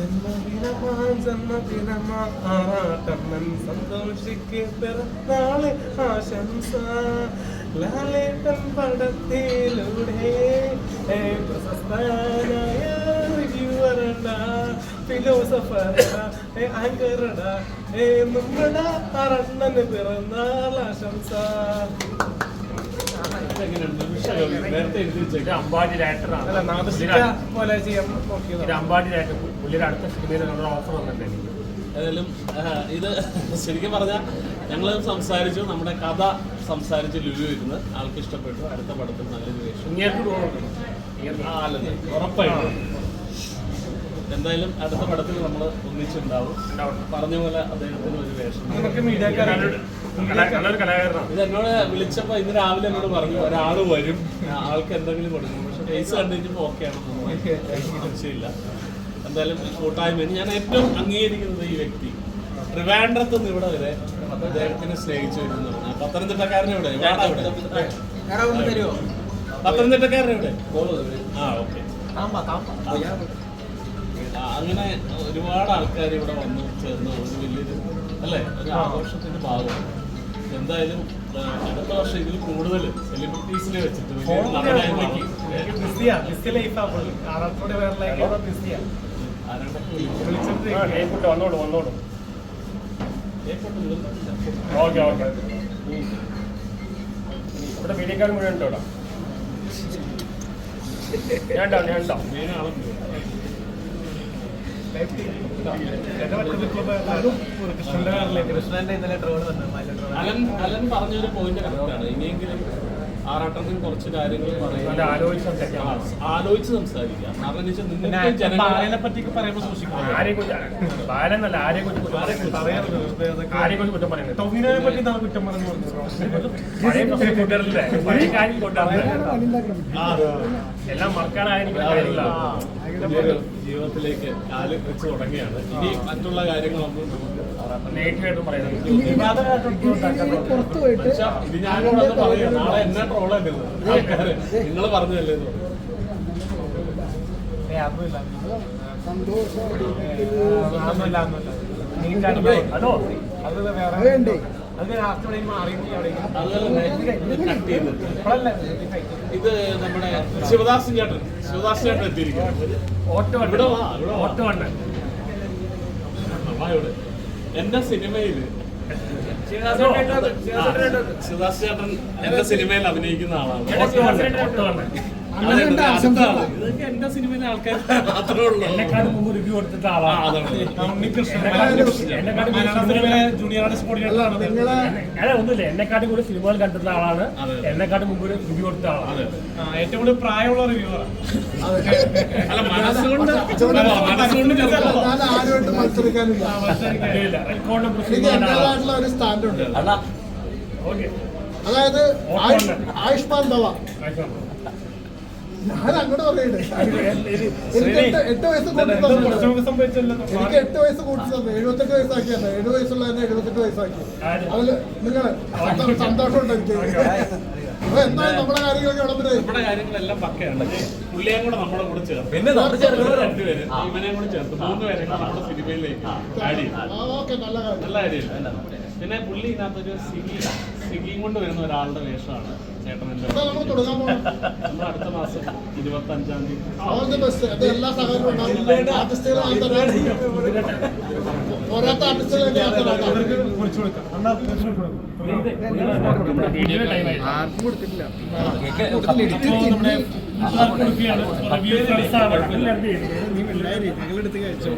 ജന്മദിനമാ ജന്മദിനമാ. നൻ സന്തോഷിക്ക് പിറന്നാൾ ആശംസ. ലാലേട്ടൻ പടത്തിലൂടെ. പ്രശസ്തനായ ആറണ്ണന് പിറന്നാൾ ആശംസ. എങ്ങനെയുണ്ട്? ഇത്. അമ്പാടി ഡയറക്ടറാണ് ഇത് അമ്പാടി ഡയറക്ടർ പുള്ളിയുടെ അടുത്ത സിനിമയിൽ നമ്മുടെ ഓഫർ വന്നിട്ടുണ്ട്. ഏതായാലും ഇത് ശരിക്കും പറഞ്ഞാൽ ഞങ്ങൾ സംസാരിച്ചു നമ്മുടെ കഥ സംസാരിച്ച് ലുലു ഇരുന്ന് ആൾക്ക് ഇഷ്ടപ്പെട്ടു. അടുത്ത പടത്തിൽ നല്ലൊരു വേഷം. അല്ലെന്ന് ഉറപ്പായിട്ടും. എന്തായാലും അടുത്ത പടത്തിൽ നമ്മൾ ഒന്നിച്ചുണ്ടാവും. പറഞ്ഞ പോലെ അദ്ദേഹത്തിന് ഒരു വേഷം. നമുക്ക് നല്ലൊരു കലാകാരനാണ്. ഇത് എന്നോട് വിളിച്ചപ്പോ ഇന്ന് രാവിലെ എന്നോട് പറഞ്ഞു ഒരാൾ വരും ആൾക്ക് എന്തെങ്കിലും കൊടുക്കും പക്ഷെ ഫേസ് കണ്ടു കഴിഞ്ഞപ്പോൾ ഓക്കെ സംശയമില്ല എന്തായാലും കൂട്ടായ്മ ഞാൻ ഏറ്റവും അംഗീകരിക്കുന്നത് ഈ വ്യക്തി. ട്രിവാൻഡ്രത്ത് നിന്ന് ഇവിടെ വരെ അദ്ദേഹത്തിനെ സ്നേഹിച്ചു വരുന്നു പത്തനംതിട്ടക്കാരനെ ഇവിടെ വാടാ ഇവിടെ. പത്തനംതിട്ടക്കാരനെ ഇവിടെ. ആ ഓക്കെ അങ്ങനെ ഒരുപാട് ആൾക്കാർ ഇവിടെ വന്നു ചേർന്ന് ഒരു വലിയൊരു അല്ലേ? ഒരു ആഘോഷത്തിന്റെ ഭാഗമാണ്. എന്തായാലും അടുത്ത വർഷം ഇതിൽ കൂടുതൽ സെലിബ്രിറ്റീസിനെ വെച്ചിട്ട് വന്നോളൂ വന്നോളൂ. Okay okay. ഇവിടെ മീഡിയക്കാർ മുഴുവൻ ഉണ്ടോ ഞാൻ ഉണ്ടാവും ഞാൻ ഉണ്ടാവും. കൃഷ്ണന്റെ ഇന്നലെ വന്നു ഡ്രോൺ അലൻ അലൻ പറഞ്ഞൊരു പോയിന്റ് കറക്റ്റാണ് ഇനിയെങ്കിലും ആറാട്ടത്തിൽ കുറച്ച് കാര്യങ്ങൾ ആലോചിച്ച് സംസാരിക്കാം. കാരണം എല്ലാം മറക്കാനായ ജീവിതത്തിലേക്ക് കാൽ വെച്ച് തുടങ്ങിയാണ് ഇനി മറ്റുള്ള കാര്യങ്ങളൊന്നും പുറത്തു പോയിട്ട് ഇത് ഞാനിവിടെ പറയും നാളെ എന്നെ ട്രോളല്ലേ ആൾക്കാര് നിങ്ങൾ പറഞ്ഞതല്ലേ സന്തോഷം. ഹലോ അത് വേറെ ഇത് നമ്മുടെ ശിവദാസൻ ചേട്ടൻ ശിവദാസ് ചേട്ടൻ ഇവിടെ. എന്റെ സിനിമയിൽ ശിവദാസ് ചേട്ടൻ എന്റെ സിനിമയിൽ അഭിനയിക്കുന്ന ആളാണ്. എന്റെ സിനിമയിലെ ആൾക്കാർ മുമ്പ് റിവ്യൂ കൊടുത്തിട്ട് ആളാണ് ജൂനിയർ ആർട്ടിസ്റ്റ് ഒന്നുമില്ല. എന്നെക്കാട്ടും കൂടി സിനിമകൾ കണ്ടിട്ടുള്ള ആളാണ്. എന്നെക്കാട്ടും മുമ്പ് റിവ്യൂ കൊടുത്ത ആളാണ്. ഏറ്റവും കൂടുതൽ പ്രായമുള്ള റിവ്യൂവറാണ് അതായത് ആയുഷ് ആയുഷ്മാൻ ഭവ ഞാൻ അങ്ങോട്ട് പറയട്ടെ എനിക്ക് എട്ട് എട്ട് വയസ്സ് എനിക്ക് എട്ട് വയസ്സ് കൂട്ടി തന്നു എഴുപത്തെട്ട് വയസ്സാക്കിയാണ് എഴുപത് വയസ്സുള്ള എഴുപത്തെട്ട് വയസ്സാക്കി. നിങ്ങൾ സന്തോ- സന്തോഷമുണ്ട് എനിക്ക്? നമ്മുടെ കാര്യങ്ങളെല്ലാം പക്കയാണ്. പുള്ളിയും കൂടെ നമ്മുടെ കൂടെ ചേർത്ത്. പിന്നെ നമ്മൾ ചേർക്കുന്നത് രണ്ടുപേര് ഇവനെയും കൂടെ ചേർത്ത് മൂന്ന് പേരെ നമ്മുടെ സിനിമയിലേക്ക് ആഡ് നല്ല കാര്യമില്ല പിന്നെ പുള്ളി ഇതിനകത്തൊരു സിഗി സിഗിയും കൊണ്ട് വരുന്ന ഒരാളുടെ വേഷമാണ് നമ്മൾ അടുത്ത മാസം ഇരുപത്തി അഞ്ചാം തീയതി ആണ് എല്ലാവരും ഞങ്ങളെടുത്ത് കഴിച്ചു